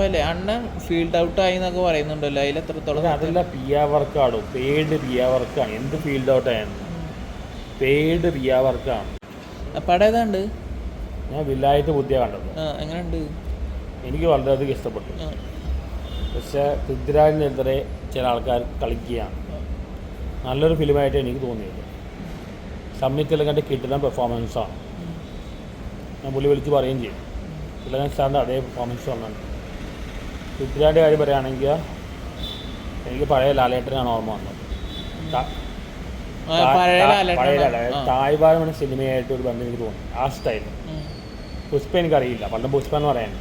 അല്ലേ അണ്ണൻ field out ആയി എന്നൊക്കെ പറയുന്നുണ്ടല്ലോ. അതിൽ എത്രത്തോളം അതല്ല പി ആ വർക്കാണ് പെയ്ഡ് പി വർക്കാണ് എന്ത് ഫീൽഡ് ഔട്ട് ആയിരുന്നു പെയ്ഡ് പി ആ വർക്കാണ് പടം ഏതാണ്ട്? ഞാൻ വില്ലായിട്ട് ബുദ്ധിയ കണ്ടത്. എങ്ങനെയുണ്ട്? എനിക്ക് വളരെയധികം ഇഷ്ടപ്പെട്ടു. പക്ഷേ പൃഥ്വിരാജിനെതിരെ ചില ആൾക്കാർ കളിക്കുകയാണ്. നല്ലൊരു ഫിലിമായിട്ട് എനിക്ക് തോന്നിയത് കണ്ട് കിട്ടുന്ന പെർഫോമൻസാണ് ഞാൻ പുള്ളി വിളിച്ച് പറയുകയും ചെയ്യും. തിലകൻ സാറിന്റെ അതേ പെർഫോമൻസ് വന്നിട്ടുണ്ട് പൃഥ്വിരാജിന്റെ കാര്യം പറയുകയാണെങ്കിൽ എനിക്ക് പഴയ ലാലേട്ടനാണ് ഓർമ്മ വന്നത്. പഴയ. തായ്വാരം എന്ന സിനിമയായിട്ട് ഒരു ബന്ധം എനിക്ക് തോന്നി ആ സ്റ്റൈൽ പുഷ്പ എനിക്കറിയില്ല. പണ്ട് പുഷ്പ എന്ന് പറയാൻ.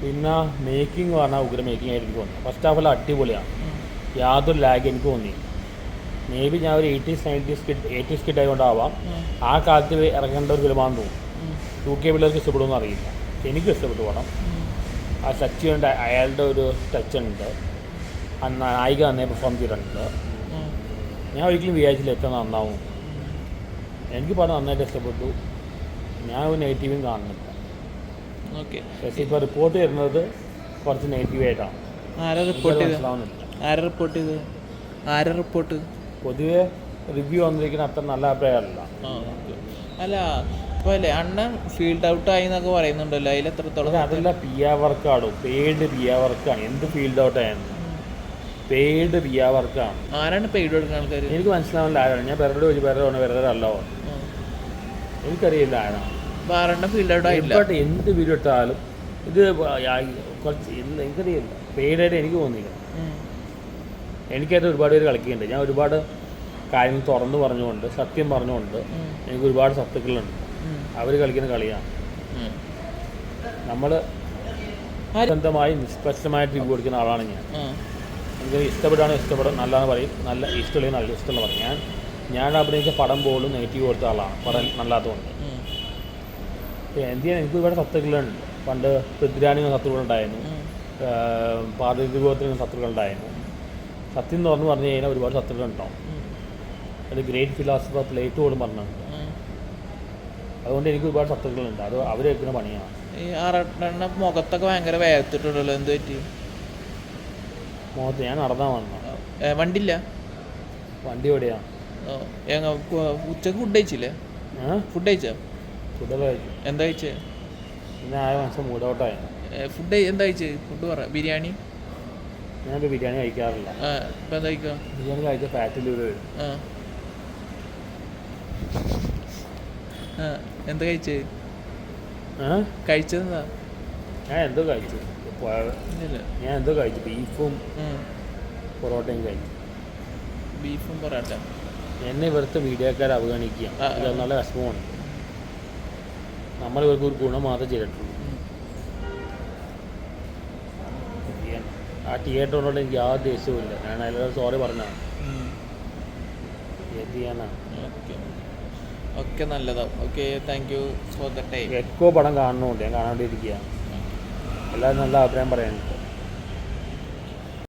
പിന്നെ മേക്കിംഗ് പറഞ്ഞാൽ ഉഗ്ര മേക്കിംഗ് ആയിട്ട് എനിക്ക് തോന്നി ഫസ്റ്റ് ഹാഫ് എല്ലാം അടിപൊളിയാണ്. യാതൊരു ലാഗ് എനിക്ക് തോന്നി മേ ബി ഞാൻ ഒരു eighties nineties kid eighties kid ആയതുകൊണ്ടാവാം. ആ കാലത്ത് ഇറങ്ങേണ്ട ഒരു ഫിലിമാണെന്ന് തോന്നുന്നു. യു ടു കെ പിള്ളേർക്ക് ഇഷ്ടപ്പെടുമെന്ന് അറിയില്ല. എനിക്ക് ഇഷ്ടപ്പെട്ടു പടം ഉം. ആ സച്ചിനുണ്ട് അയാളുടെ ഒരു ടച്ച് ഉണ്ട്. ആ നായിക നന്നായി പെർഫോം ചെയ്തിട്ടുണ്ട്. ഞാൻ ഒരിക്കലും വിചാരിച്ചില്ല എത്ര നന്നാവും. എനിക്ക് പടം നന്നായിട്ട് ഇഷ്ടപ്പെട്ടു. ഞാൻ ഒരു നെഗറ്റീവും കാണുന്നില്ല. ഓക്കെ ഇപ്പോൾ റിപ്പോർട്ട് വരുന്നത് കുറച്ച് നെഗറ്റീവായിട്ടാണ് ആരാ റിപ്പോർട്ട് ആരാ റിപ്പോർട്ട് ആരാ റിപ്പോർട്ട് പൊതുവേ റിവ്യൂ വന്നിരിക്കുന്ന അത്ര നല്ല അഭിപ്രായമല്ല. അല്ല അല്ലേ അണ്ണൻ ഫീൽഡ് ഔട്ട് ആയി എന്നൊക്കെ പറയുന്നുണ്ടല്ലോ. അതിൽ എത്രത്തോളം അതല്ല പി ആ വർക്കാണ് പെയ്ഡ് പി വർക്കാണ് എന്ത് ഫീൽഡ് ഔട്ട് ആയിരുന്നു പെയ്ഡ് പി വർക്കാണ് ആരാണ് പെയ്ഡ് കൊടുക്കുന്ന ആൾക്കാർ എനിക്ക് മനസ്സിലാവില്ല ആരാണ്. ഞാൻ പേരുടെ ഒരു പറഞ്ഞു പേരുടെ അല്ലോ എനിക്കറിയില്ല ആരാണ്. ആരെണ്ണം ഫീൽഡ് ഔട്ട് ആയില്ല എന്ത് വീഡിയോ ഇട്ടാലും ഇത് കുറച്ച് എനിക്കറിയില്ല. പെയ്ഡായിട്ട് എനിക്ക് തോന്നിയില്ല. എനിക്കായിട്ട് ഒരുപാട് പേര് കളിക്കുന്നുണ്ട്. ഞാൻ ഒരുപാട് കാര്യങ്ങൾ തുറന്നു പറഞ്ഞുകൊണ്ട് സത്യം പറഞ്ഞുകൊണ്ട് എനിക്ക് ഒരുപാട് സത്തുക്കളുണ്ട് അവർ കളിക്കുന്ന കളിയാണ്. നമ്മൾ നമ്മൾ ആര്? സ്വന്തമായി നിഷ്പക്ഷമായിട്ട് റിവ്യൂ കൊടുക്കുന്ന ആളാണ് ഞാൻ. എനിക്ക് ഇഷ്ടപ്പെട്ടാണ് ഇഷ്ടപ്പെടും നല്ലതെന്ന് പറയും. നല്ല ഇഷ്ടമുള്ള നല്ല ഇഷ്ടമുള്ള പറയും ഞാൻ ഞാൻ അഭിനയിച്ച പടം പോലും നെഗറ്റീവ് കൊടുത്ത ആളാണ്. പടം നല്ലാത്തതുകൊണ്ട്. എന്ത് ചെയ്യാൻ എനിക്ക് ഒരുപാട് സത്തുക്കളുണ്ട് പണ്ട് പൃഥ്വിരാജിന് ശത്രുക്കളുണ്ടായിരുന്നു പാർവതിഗോത്രത്തിന് ശത്രുക്കളുണ്ടായിരുന്നു സത്യം തുറന്ന് പറഞ്ഞു കഴിഞ്ഞാൽ ഒരുപാട് ശത്രുക്കളുണ്ടാവും അത് ഗ്രേറ്റ് ഫിലോസഫർ പ്ലേറ്റ് പോലും പറഞ്ഞിട്ടുണ്ട്. അതുകൊണ്ട് എനിക്ക് ഒരുപാട് ശത്രുക്കളുണ്ട്. അത് അവർ വെക്കുന്ന പണിയാണ്. ഈ ആറെണ്ണ മുഖത്തൊക്കെ ഭയങ്കര വേർത്തിട്ടുണ്ടല്ലോ. എന്ത് പറ്റി? മുഖത്ത് ഞാൻ നടന്നാൽ വന്ന വണ്ടിയില്ല? വണ്ടി എവിടെയാണ് ഉച്ചയ്ക്ക് ഫുഡ് കഴിച്ചില്ലേ? ഫുഡ് കഴിച്ചോ? ഫുഡ് കഴിച്ചു. എന്താ കഴിച്ചേ? പിന്നെ ആയ മനസ്സ് മൂടോട്ടായി. ഫുഡ് എന്താ കഴിച്ചേ? ഫുഡ് പറ ബിരിയാണി? ഞാൻ ബിരിയാണി കഴിക്കാറില്ല. ഇപ്പം എന്താ കഴിക്കുക ബിരിയാണി കഴിച്ച ഫാറ്റ് ലിവർ വരും ആ ആ എന്താ കഴിച്ചേ? കഴിച്ചതെന്താ? ഞാൻ എന്തോ കഴിച്ചു. ഞാൻ എന്തോ കഴിച്ചു. ബീഫും പൊറോട്ടയും കഴിച്ചു. ബീഫും പൊറോട്ട. എന്നെ ഇവിടുത്തെ മീഡിയക്കാരെ അവഗണിക്കുക. ഇത് നല്ല വിഷമമാണ്. നമ്മൾ ഇവർക്ക് ഒരു ഗുണം മാത്രമേ ചെയ്തിട്ടുള്ളൂ. ആ തിയേറ്ററിനോട് എനിക്ക് യാതൊരു ദേഷ്യവുമില്ല. ഞാൻ അതിലൊരു സോറി പറഞ്ഞാണ്. എന്ത് ചെയ്യാനാ? Okay. Okay നല്ലതാവും. Okay thank you for the time Eko പടം കാണണമെന്നുണ്ട് ഞാൻ കാണാണ്ടിരിക്കുക എല്ലാവരും നല്ല അഭിപ്രായം പറയാനുണ്ട്